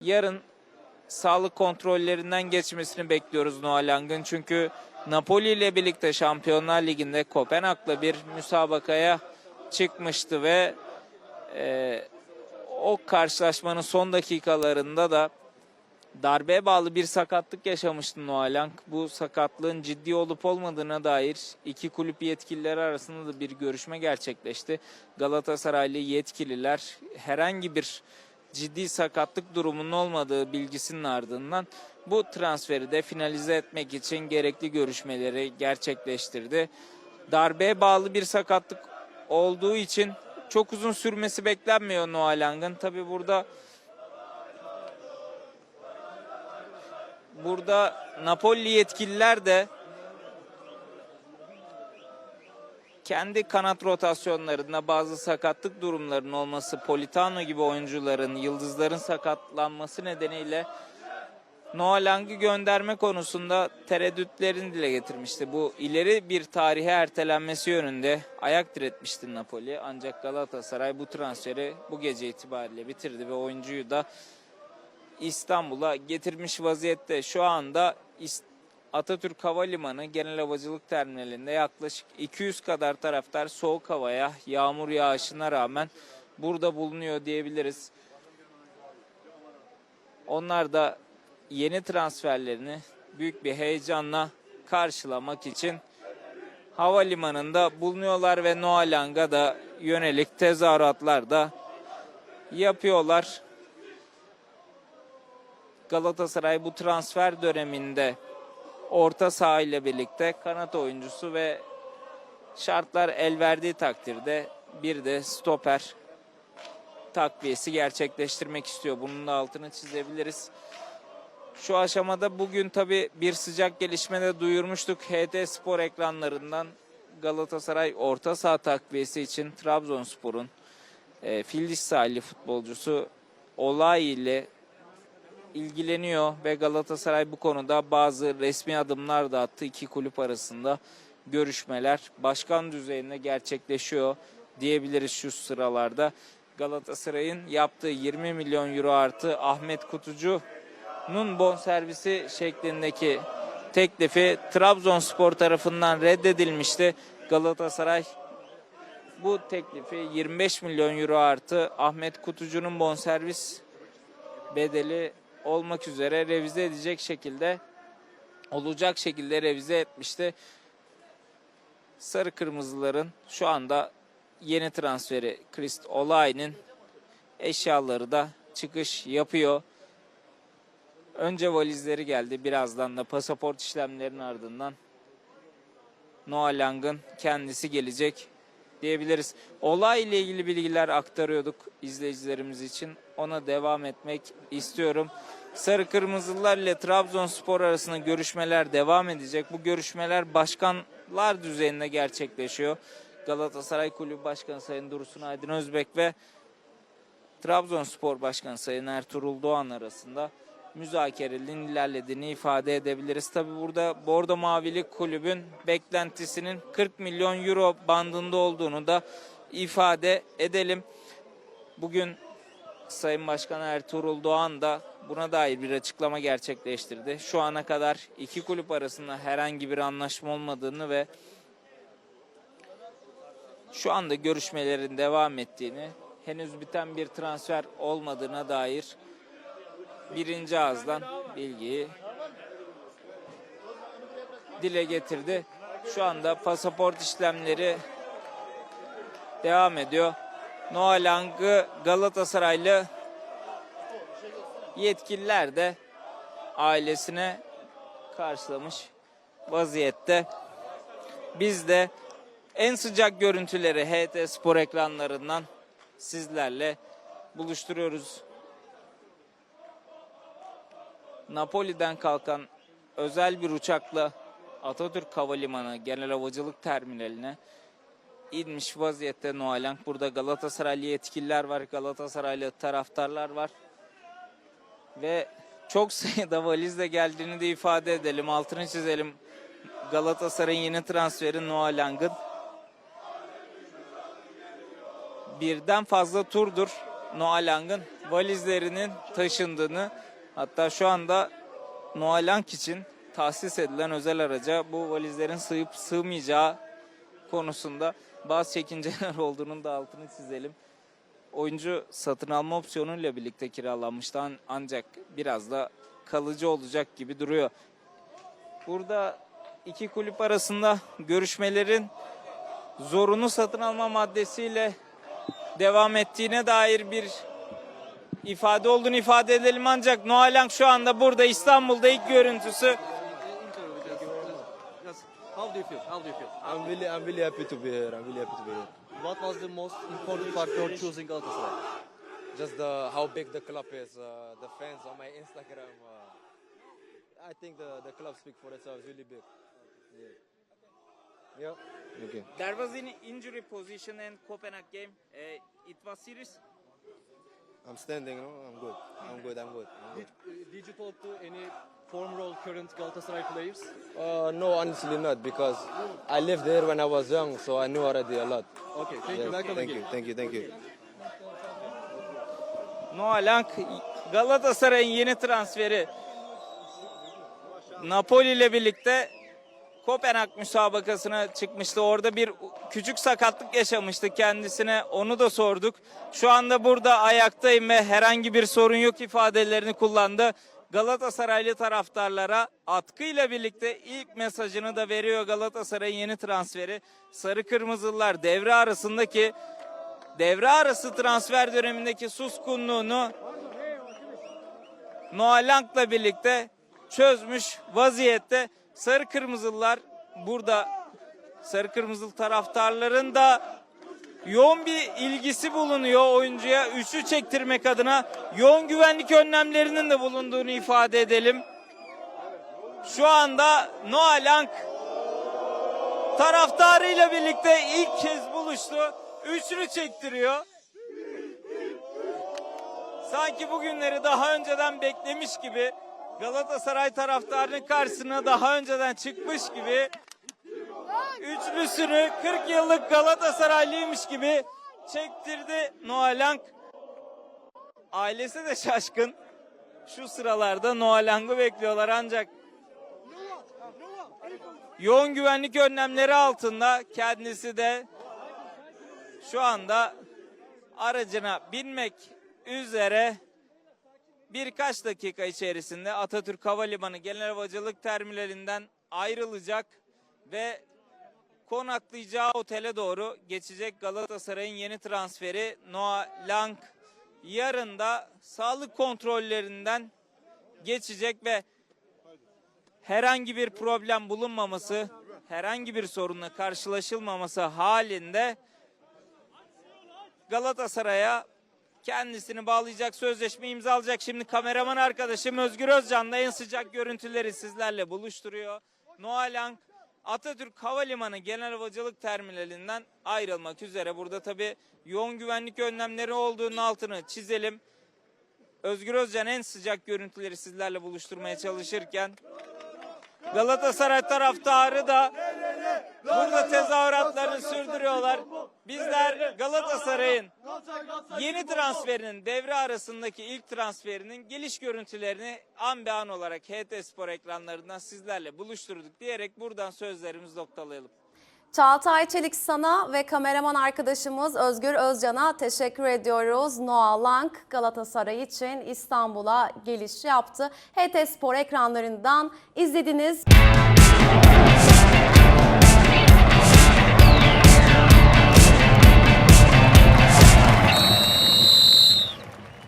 Yarın sağlık kontrollerinden geçmesini bekliyoruz Noah Lang'ın. Çünkü Napoli ile birlikte Şampiyonlar Ligi'nde Kopenhag'la bir müsabakaya çıkmıştı ve e, o karşılaşmanın son dakikalarında da darbeye bağlı bir sakatlık yaşamıştı Noah Lang. Bu sakatlığın ciddi olup olmadığına dair iki kulüp yetkilileri arasında da bir görüşme gerçekleşti. Galatasaraylı yetkililer herhangi bir ciddi sakatlık durumunun olmadığı bilgisinin ardından bu transferi de finalize etmek için gerekli görüşmeleri gerçekleştirdi. Darbeye bağlı bir sakatlık olduğu için çok uzun sürmesi beklenmiyor Noah Lang'ın. Tabi burada burada Napoli yetkililer de kendi kanat rotasyonlarında bazı sakatlık durumlarının olması, Politano gibi oyuncuların, yıldızların sakatlanması nedeniyle Noah Lang'ı gönderme konusunda tereddütlerini dile getirmişti. Bu ileri bir tarihe ertelenmesi yönünde ayak diretmişti Napoli. Ancak Galatasaray bu transferi bu gece itibariyle bitirdi ve oyuncuyu da İstanbul'a getirmiş vaziyette. Şu anda Atatürk Havalimanı Genel Havacılık Terminali'nde yaklaşık 200 kadar taraftar soğuk havaya, yağmur yağışına rağmen burada bulunuyor diyebiliriz. Onlar da yeni transferlerini büyük bir heyecanla karşılamak için havalimanında bulunuyorlar ve Noah Lang'a da yönelik tezahüratlar da yapıyorlar. Galatasaray bu transfer döneminde orta saha ile birlikte kanat oyuncusu ve şartlar el verdiği takdirde bir de stoper takviyesi gerçekleştirmek istiyor. Bunun da altını çizebiliriz. Şu aşamada bugün tabi bir sıcak gelişmede duyurmuştuk. HT Spor ekranlarından Galatasaray orta saha takviyesi için Trabzonspor'un e, Filiz sahili futbolcusu Olay ile ilgileniyor ve Galatasaray bu konuda bazı resmi adımlar da attı. İki kulüp arasında görüşmeler başkan düzeyinde gerçekleşiyor diyebiliriz şu sıralarda. Galatasaray'ın yaptığı 20 milyon euro artı Ahmet Kutucu'nun bonservisi şeklindeki teklifi Trabzonspor tarafından reddedilmişti. Galatasaray bu teklifi 25 milyon euro artı Ahmet Kutucu'nun bonservis bedeli olmak üzere revize edecek şekilde olacak şekilde revize etmişti. Sarı Kırmızıların şu anda yeni transferi Krist Olay'ın eşyaları da çıkış yapıyor. Önce valizleri geldi. Birazdan da pasaport işlemlerinin ardından Noah Lang'ın kendisi gelecek diyebiliriz. Olay ile ilgili bilgiler aktarıyorduk izleyicilerimiz için. Ona devam etmek istiyorum. Sarı Kırmızılar ile Trabzonspor arasında görüşmeler devam edecek. Bu görüşmeler başkanlar düzeyinde gerçekleşiyor. Galatasaray Kulübü Başkanı Sayın Dursun Aydın Özbek ve Trabzonspor Başkanı Sayın Ertuğrul Doğan arasında müzakerelerin ilerlediğini ifade edebiliriz. Tabi burada Bordo Mavili Kulübün beklentisinin 40 milyon euro bandında olduğunu da ifade edelim. Bugün Sayın Başkan Ertuğrul Doğan da buna dair bir açıklama gerçekleştirdi. Şu ana kadar iki kulüp arasında herhangi bir anlaşma olmadığını ve şu anda görüşmelerin devam ettiğini, henüz biten bir transfer olmadığına dair birinci ağızdan bilgiyi dile getirdi. Şu anda pasaport işlemleri devam ediyor. Noah Lang'ı Galatasaraylı yetkililer de ailesine karşılamış vaziyette. Biz de en sıcak görüntüleri HT Spor ekranlarından sizlerle buluşturuyoruz. Napoli'den kalkan özel bir uçakla Atatürk Havalimanı Genel Havacılık Terminaline inmiş vaziyette Noah Lang. Burada Galatasaraylı yetkililer var, Galatasaraylı taraftarlar var. Ve çok sayıda valizle geldiğini de ifade edelim, altını çizelim. Galatasaray'ın yeni transferi Noah Lang'ın. Birden fazla turdur Noah Lang'ın valizlerinin taşındığını hatta şu anda Noah Lang için tahsis edilen özel araca bu valizlerin sığıp sığmayacağı konusunda bazı çekinceler olduğunun da altını çizelim. Oyuncu satın alma opsiyonuyla birlikte kiralanmıştı an- ancak biraz da kalıcı olacak gibi duruyor. Burada iki kulüp arasında görüşmelerin zorunlu satın alma maddesiyle devam ettiğine dair bir ifade olduğunu ifade edelim ancak Noah Lang şu anda burada İstanbul'da ilk görüntüsü how do you feel? How do you feel? I'm really, I'm really happy to be here. I'm really happy to be here. What was the most important factor choosing Galatasaray? Just the how big the club is, uh, the fans on my Instagram. Uh, I think the the club speak for itself. It's really big. Yeah. Yeah. Okay. There was an injury position in Copenhagen game. it was serious. I'm standing. No, I'm good. I'm good. I'm good. I'm Did, good. uh, did you talk to any former or current Galatasaray players? Uh, no, honestly not because I lived there when I was young, so I knew already a lot. Okay, thank Yes, you. Welcome thank again. you. Thank you. Thank you. Noah Lang Galatasaray'ın yeni transferi Napoli ile birlikte Kopenhag müsabakasına çıkmıştı. Orada bir küçük sakatlık yaşamıştı kendisine. Onu da sorduk. Şu anda burada ayaktayım ve herhangi bir sorun yok ifadelerini kullandı. Galatasaraylı taraftarlara atkıyla birlikte ilk mesajını da veriyor Galatasaray'ın yeni transferi. Sarı Kırmızılılar devre arasındaki devre arası transfer dönemindeki suskunluğunu Noah Lang'la birlikte çözmüş vaziyette. Sarı Kırmızılılar burada Sarı Kırmızılı taraftarların da yoğun bir ilgisi bulunuyor oyuncuya. Üçlü çektirmek adına yoğun güvenlik önlemlerinin de bulunduğunu ifade edelim. Şu anda Noah Lang taraftarıyla birlikte ilk kez buluştu. Üçlü çektiriyor. Sanki bugünleri daha önceden beklemiş gibi Galatasaray taraftarının karşısına daha önceden çıkmış gibi üçlüsünü 40 yıllık Galatasaraylıymış gibi çektirdi Noah Lang. Ailesi de şaşkın. Şu sıralarda Noah Lang'ı bekliyorlar ancak yoğun güvenlik önlemleri altında kendisi de şu anda aracına binmek üzere birkaç dakika içerisinde Atatürk Havalimanı Genel Havacılık Terminalinden ayrılacak ve konaklayacağı otele doğru geçecek Galatasaray'ın yeni transferi Noah Lang. Yarın da sağlık kontrollerinden geçecek ve herhangi bir problem bulunmaması, herhangi bir sorunla karşılaşılmaması halinde Galatasaray'a kendisini bağlayacak sözleşme imzalayacak. Şimdi kameraman arkadaşım Özgür Özcan da en sıcak görüntüleri sizlerle buluşturuyor. Noah Lang Atatürk Havalimanı Genel Havacılık Terminalinden ayrılmak üzere. Burada tabi yoğun güvenlik önlemleri olduğunun altını çizelim. Özgür Özcan en sıcak görüntüleri sizlerle buluşturmaya çalışırken Galatasaray taraftarı da burada tezahüratlarını sürdürüyorlar. Bizler Galatasaray'ın yeni transferinin devre arasındaki ilk transferinin geliş görüntülerini an be an olarak HT Spor ekranlarından sizlerle buluşturduk diyerek buradan sözlerimizi noktalayalım. Çağatay Çelik sana ve kameraman arkadaşımız Özgür Özcan'a teşekkür ediyoruz. Noah Lang Galatasaray için İstanbul'a geliş yaptı. HT Spor ekranlarından izlediniz.